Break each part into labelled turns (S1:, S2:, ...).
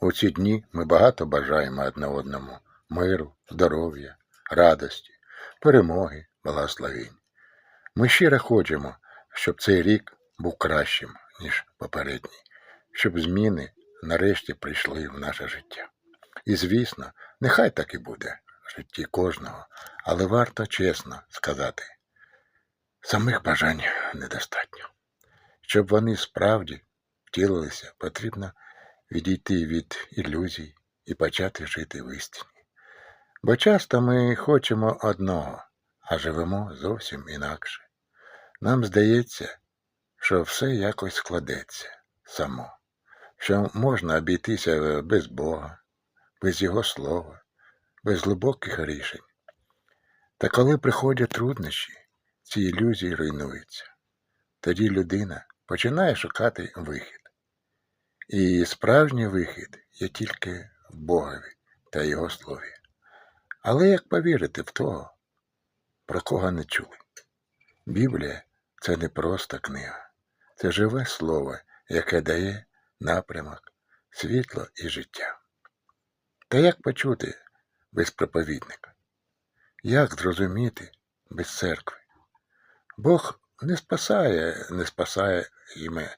S1: У ці дні ми багато бажаємо одне одному миру, здоров'я, радості, перемоги, благословінь. Ми щиро хочемо, щоб цей рік був кращим, ніж попередній, щоб зміни нарешті прийшли в наше життя. І, звісно, нехай так і буде в житті кожного, але варто чесно сказати, самих бажань недостатньо. Щоб вони справді втілилися, потрібно відійти від ілюзій і почати жити в істині. Бо часто ми хочемо одного, а живемо зовсім інакше. Нам здається, що все якось складеться само, що можна обійтися без Бога, без Його слова, без глибоких рішень. Та коли приходять труднощі, ці ілюзії руйнуються. Тоді людина починає шукати вихід. І справжній вихід є тільки в Богові та Його слові. Але як повірити в того, про кого не чули? Біблія це не просто книга, це живе слово, яке дає напрямок, світло і життя. Та як почути без проповідника? Як зрозуміти без церкви? Бог не спасає, не спасає іме.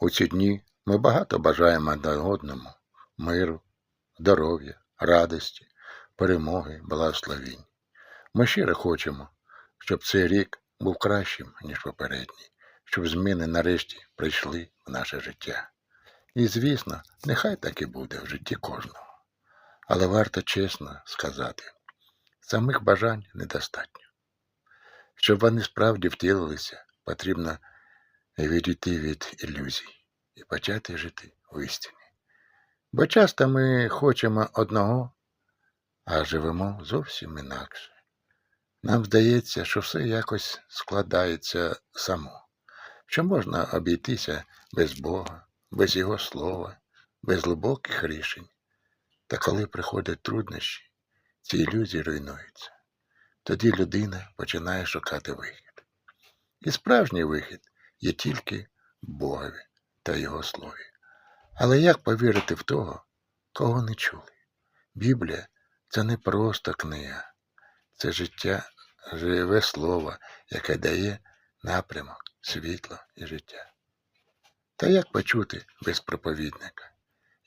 S1: У ці дні ми багато бажаємо одне одному миру, здоров'я, радості, перемоги, благословінь. Ми щиро хочемо, щоб цей рік був кращим, ніж попередній, щоб зміни нарешті прийшли в наше життя. І, звісно, нехай так і буде в житті кожного. Але варто чесно сказати, самих бажань недостатньо. Щоб вони справді втілилися, потрібно відійти від ілюзій і почати жити в істині. Бо часто ми хочемо одного, а живемо зовсім інакше. Нам здається, що все якось складається само, що можна обійтися без Бога, без Його слова, без глибоких рішень. Та коли приходять труднощі, ці ілюзії руйнуються. Тоді людина починає шукати вихід. І справжній вихід є тільки Богові та Його слові. Але як повірити в того, кого не чули? Біблія це не просто книга, це життя, живе слово, яке дає напрямок, світло і життя. Та як почути без проповідника?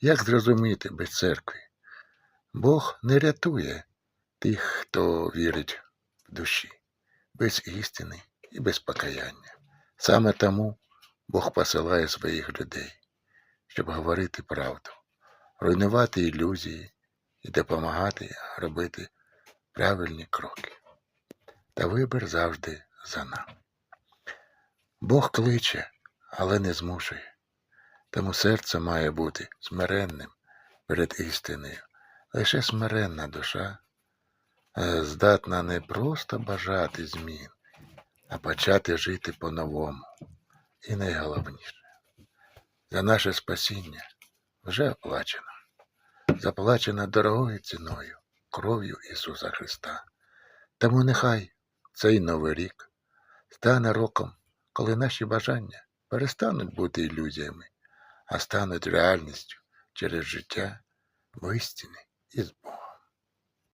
S1: Як зрозуміти без церкви? Бог не рятує тих, хто вірить в душі, без істини і без покаяння. Саме тому Бог посилає своїх людей, щоб говорити правду, руйнувати ілюзії і допомагати робити правильні кроки. Та вибір завжди за нами. Бог кличе, але не змушує. Тому серце має бути смиренним перед істиною. Лише смиренна душа е, здатна не просто бажати змін, а почати жити по-новому. І найголовніше, за наше спасіння вже оплачено, заплачено дорогою ціною, кров'ю Ісуса Христа. Тому нехай цей новий рік стане роком, коли наші бажання перестануть бути ілюзіями, а стануть реальністю через життя в істині і з Богом.